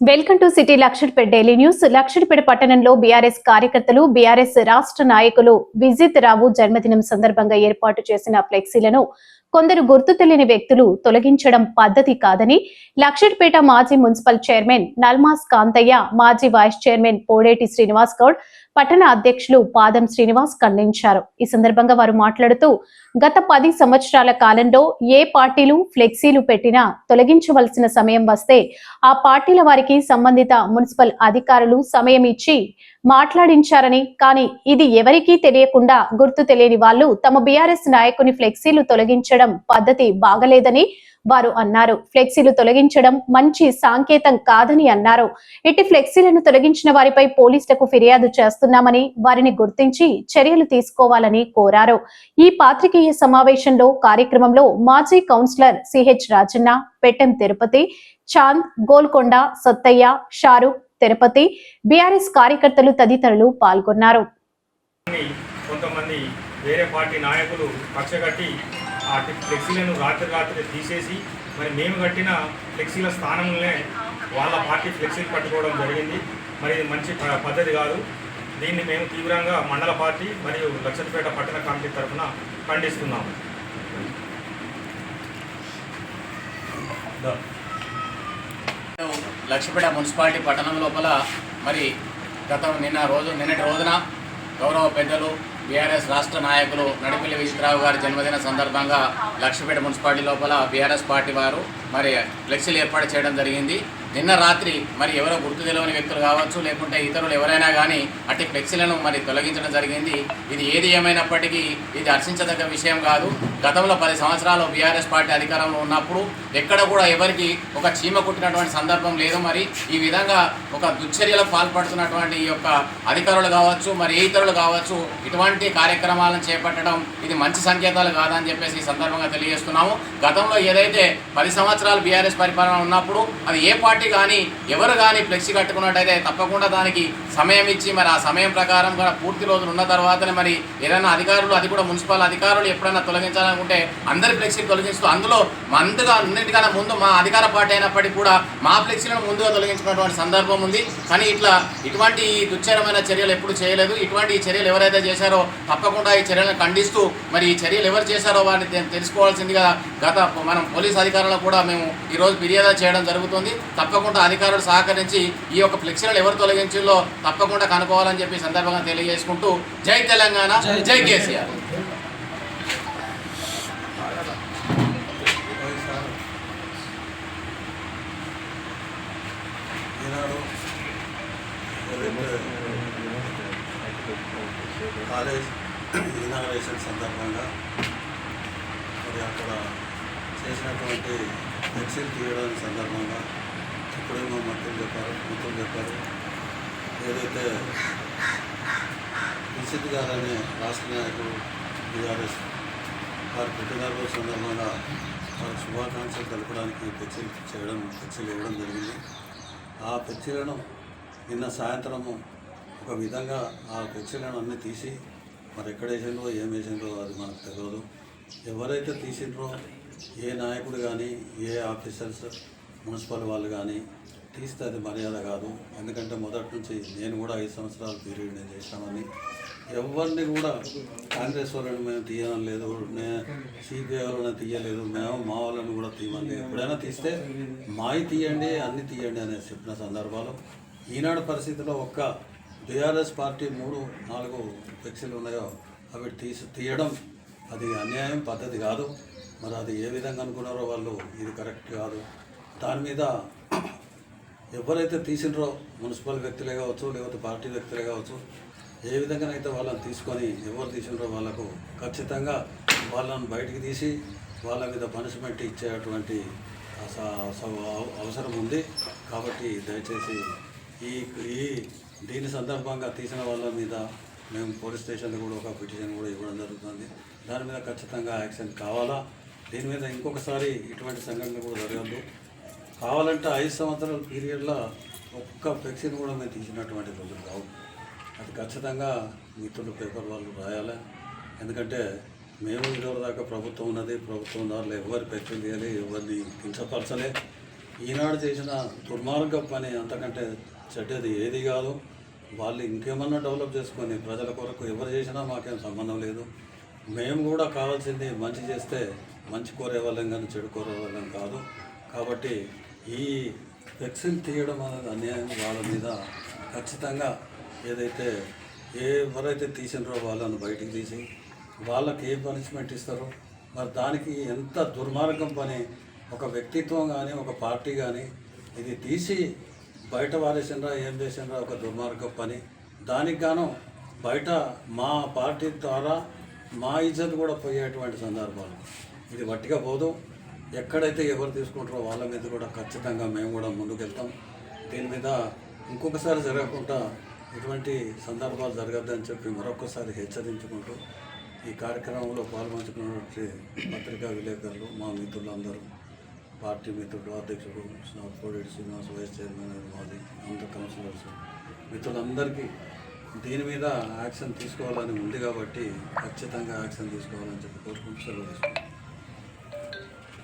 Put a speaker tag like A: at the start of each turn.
A: Welcome to city Luxettipet daily news. Luxettipet పట్టణంలో BRS కార్యకర్తలు BRS రాష్ట్ర నాయకులు విజిత్ రావు జన్మదినం సందర్భంగా ఏర్పాటు చేసిన ఫ్లెక్సీలను కొందరు గుర్తు తెలియని వ్యక్తులు తొలగించడం పద్ధతి కాదని లక్షడిపేట మాజీ మున్సిపల్ చైర్మన్ నల్మాస్ కాంతయ్య మాజీ వైస్ చైర్మన్ పోడేటి శ్రీనివాస్ గౌడ్ పట్టణ అధ్యక్షులు పాదం శ్రీనివాస్ ఖండించారు. ఈ సందర్భంగా వారు మాట్లాడుతూ గత పది సంవత్సరాల కాలంలో ఏ పార్టీలు ఫ్లెక్సీలు పెట్టినా తొలగించవలసిన సమయం వస్తే ఆ పార్టీల వారికి సంబంధిత మున్సిపల్ అధికారులు సమయం ఇచ్చి మాట్లాడించారని కానీ ఇది ఎవరికీ తెలియకుండా గుర్తు తెలియని వాళ్ళు తమ బీఆర్ఎస్ నాయకుని ఫ్లెక్సీలు తొలగించడం పద్ధతి బాగలేదని వారు అన్నారు. ఫ్లెక్సీలు తొలగించడం మంచి సాంకేతం కాదని అన్నారు. ఇటు ఫ్లెక్సీలను తొలగించిన వారిపై పోలీసులకు ఫిర్యాదు చేస్తున్నామని వారిని గుర్తించి చర్యలు తీసుకోవాలని కోరారు. ఈ పాత్రికేయ సమావేశంలో కార్యక్రమంలో మాజీ councillor CH Rajanna Pettem Tirupati Chand Golkonda Sattaiah Shahrukh Tirupati BRS కార్యకర్తలు తదితరులు పాల్గొన్నారు.
B: కొంతమంది వేరే పార్టీ నాయకులు కక్షగట్టి ఆ ఫ్లెక్సీలను రాత్రి రాత్రి తీసేసి మరి మేము కట్టిన ఫ్లెక్సీల స్థానంలోనే వాళ్ళ పార్టీ ఫ్లెక్సీలు కట్టుకోవడం జరిగింది. మరి ఇది మంచి ప- పద్ధతి కాదు. దీన్ని మేము తీవ్రంగా మండల పార్టీ మరియు లక్షపేట పట్టణ కమిటీ తరఫున ఖండిస్తున్నాము
C: లక్ష్మీపేట మున్సిపాలిటీ పట్టణం లోపల మరి గత నిన్న రోజు నిన్నటి రోజున గౌరవ పెద్దలు బీఆర్ఎస్ రాష్ట్ర నాయకులు నడిపిల్లి విచిత్రావు గారి జన్మదిన సందర్భంగా లక్ష్మీపేట మున్సిపాలిటీ లోపల బీఆర్ఎస్ పార్టీ వారు మరి ఫ్లెక్సీలు ఏర్పాటు చేయడం జరిగింది. నిన్న రాత్రి మరి ఎవరో గుర్తు తెలియని వ్యక్తులు కావచ్చు లేకుంటే ఇతరులు ఎవరైనా కానీ అట్టి ఫ్లెక్సీలను మరి తొలగించడం జరిగింది. ఇది ఏది ఏమైనప్పటికీ ఇది హర్షించదగ్గ విషయం కాదు. గతంలో పది సంవత్సరాలు బీఆర్ఎస్ పార్టీ అధికారంలో ఉన్నప్పుడు ఎక్కడ కూడా ఎవరికి ఒక చీమ కుట్టినటువంటి సందర్భం లేదు. మరి ఈ విధంగా ఒక దుశ్చర్యలకు పాల్పడుతున్నటువంటి ఈ యొక్క అధికారులు కావచ్చు మరి ఏ ఇతరులు కావచ్చు ఇటువంటి కార్యక్రమాలను చేపట్టడం ఇది మంచి సంకేతాలు కాదని చెప్పేసి ఈ సందర్భంగా తెలియజేస్తున్నాము. గతంలో ఏదైతే పది సంవత్సరాలు బీఆర్ఎస్ పరిపాలన ఉన్నప్పుడు అది ఏ పార్టీ కానీ ఎవరు కానీ ఫ్లెక్సీ కట్టుకున్నట్టయితే తప్పకుండా దానికి సమయం ఇచ్చి మరి ఆ సమయం ప్రకారం కూడా పూర్తి రోజులు ఉన్న తర్వాతనే మరి ఏదైనా అధికారులు అది కూడా మున్సిపల్ అధికారులు ఎప్పుడైనా తొలగించాలనుకుంటే అందరి ఫ్లెక్సీలు తొలగిస్తూ అందులో మందుగా అన్నిటికన్నా ముందు మా అధికార పార్టీ అయినప్పటికీ కూడా మా ఫ్లెక్సీలను ముందుగా తొలగించుకున్నటువంటి సందర్భం ఉంది. కానీ ఇట్లా ఇటువంటి ఈ దుశ్చరమైన చర్యలు ఎప్పుడు చేయలేదు. ఇటువంటి ఈ చర్యలు ఎవరైతే చేశారో తప్పకుండా ఈ చర్యలను ఖండిస్తూ మరి ఈ చర్యలు ఎవరు చేశారో వారిని తెలుసుకోవాల్సిందిగా గత మనం పోలీస్ అధికారులకు కూడా మేము ఈరోజు ఫిర్యాదు చేయడం జరుగుతుంది. తప్పకుండా అధికారులు సహకరించి ఈ యొక్క ఫ్లెక్సీలను ఎవరు తొలగించిందో తప్పకుండా కనుక్కోవాలని చెప్పి ఈ సందర్భంగా తెలియజేసుకుంటూ జై తెలంగాణ జై కేసీఆర్.
D: కాలేజ్ ఇనాగరేషన్ సందర్భంగా మరి అక్కడ చేసినటువంటి ఫ్లెక్సీలు తీయడం సందర్భంగా ఇప్పుడేమో మంత్రులు చెప్పారు మంత్రులు చెప్పారు. ఏదైతే విసిత్ అనే రాష్ట్ర నాయకుడు బీఆర్ఎస్ వారి పుట్టినరోజు సందర్భంగా వారి శుభాకాంక్షలు తెలపడానికి ఫ్లెక్సీలు చేయడం ఫ్లెక్సీలు ఇవ్వడం జరిగింది. ఆ ఫ్లెక్సీలను నిన్న సాయంత్రము ఒక విధంగా ఆ ఫ్లెక్సీలను అన్నీ తీసి మరి ఎక్కడ వేసిండ్రో ఏం వేసిండ్రో అది మనకు తెలియదు ఎవరైతే తీసిండ్రో ఏ నాయకుడు కానీ ఏ ఆఫీసర్స్ మున్సిపల్ వాళ్ళు కానీ తీస్తే అది మర్యాద కాదు. ఎందుకంటే మొదటి నుంచి నేను కూడా ఐదు సంవత్సరాల పీరియడ్ నేను చేసినామని ఎవరిని కూడా కాంగ్రెస్ వాళ్ళని మేము తీయడం లేదు. సిపిఐ వాళ్ళని తీయలేదు. మేము మా వాళ్ళని కూడా తీయమని ఎప్పుడైనా తీస్తే మాయి తీయండి అన్ని తీయండి అని చెప్పిన సందర్భాలు. ఈనాడు పరిస్థితిలో ఒక్క బీఆర్ఎస్ పార్టీ మూడు నాలుగు ఫ్లెక్సీలు ఉన్నాయో అవి తీసి తీయడం అది అన్యాయం పద్ధతి కాదు. మరి అది ఏ విధంగా అనుకున్నారో వాళ్ళు ఇది కరెక్ట్ కాదు. దాని మీద ఎవరైతే తీసినరో మున్సిపల్ వ్యక్తులే కావచ్చు లేకపోతే పార్టీ వ్యక్తులే కావచ్చు ఏ విధంగానైతే వాళ్ళని తీసుకొని ఎవరు తీసినరో వాళ్ళకు ఖచ్చితంగా వాళ్ళని బయటికి తీసి వాళ్ళ మీద పనిష్మెంట్ ఇచ్చేటువంటి అస- అస- అవ- అవసరం ఉంది. కాబట్టి దయచేసి ఈ ఈ దీని సందర్భంగా తీసిన వాళ్ళ మీద మేము పోలీస్ స్టేషన్లో కూడా ఒక పిటిషన్ కూడా ఇవ్వడం జరుగుతుంది. దాని మీద ఖచ్చితంగా యాక్షన్ కావాలా? దీని మీద ఇంకొకసారి ఇటువంటి సంఘటన కూడా జరగదు. కావాలంటే ఐదు సంవత్సరాల పీరియడ్లో ఒక్క ఫ్లెక్సీని కూడా మేము తీసినటువంటి రోజులు కావు అది ఖచ్చితంగా మిత్రులు పేపర్ వాళ్ళు రాయాలి. ఎందుకంటే మేము ఇదివరకు దాకా ప్రభుత్వం ఉన్నది ప్రభుత్వం దారిలో ఎవరి ఫ్లెక్సీలు తీయాలి ఎవరిని కించపరచలే. ఈనాడు చేసిన దుర్మార్గ పని అంతకంటే చెడ్డది ఏది కాదు. వాళ్ళు ఇంకేమన్నా డెవలప్ చేసుకొని ప్రజల కొరకు ఎవరు చేసినా మాకేం సంబంధం లేదు. మేము కూడా కావాల్సింది మంచి చేస్తే మంచి కోరే వాళ్ళం కానీ చెడు కోరే వాళ్ళం కాదు. కాబట్టి ఈ వెక్సిన్ తీయడం అనేది అన్యాయం వాళ్ళ మీద ఖచ్చితంగా ఏదైతే ఎవరైతే తీసినారో వాళ్ళని బయటికి తీసి వాళ్ళకి ఏ పనిష్మెంట్ ఇస్తారో మరి దానికి ఎంత దుర్మార్గం పని ఒక వ్యక్తిత్వం కానీ ఒక పార్టీ కానీ ఇది తీసి బయట వారేసినరా ఏం చేసినరా ఒక దుర్మార్గం పని. దానికి గాను బయట మా పార్టీ ద్వారా మా ఇజ్జత్ కూడా పోయేటువంటి సందర్భాలు. ఇది వట్టిగా పోదు. ఎక్కడైతే ఎవరు తీసుకుంటారో వాళ్ళ మీద కూడా ఖచ్చితంగా మేము కూడా ముందుకెళ్తాం. దీని మీద ఇంకొకసారి జరగకుండా ఇటువంటి సందర్భాలు జరగద్దని చెప్పి మరొకసారి హెచ్చరించుకుంటూ ఈ కార్యక్రమంలో పాల్పంచుకున్నటువంటి పత్రికా విలేకరులు మా మిత్రులందరూ పార్టీ మిత్రుడు అధ్యక్షుడు కోడేటి శ్రీనివాస్ వైస్ చైర్మన్ మాది అందరు కౌన్సిలర్స్ మిత్రులందరికీ దీని మీద యాక్షన్ తీసుకోవాలని ఉంది కాబట్టి ఖచ్చితంగా యాక్షన్ తీసుకోవాలని చెప్పి కోరుకుంటూ సెలవు తీసుకుంటాం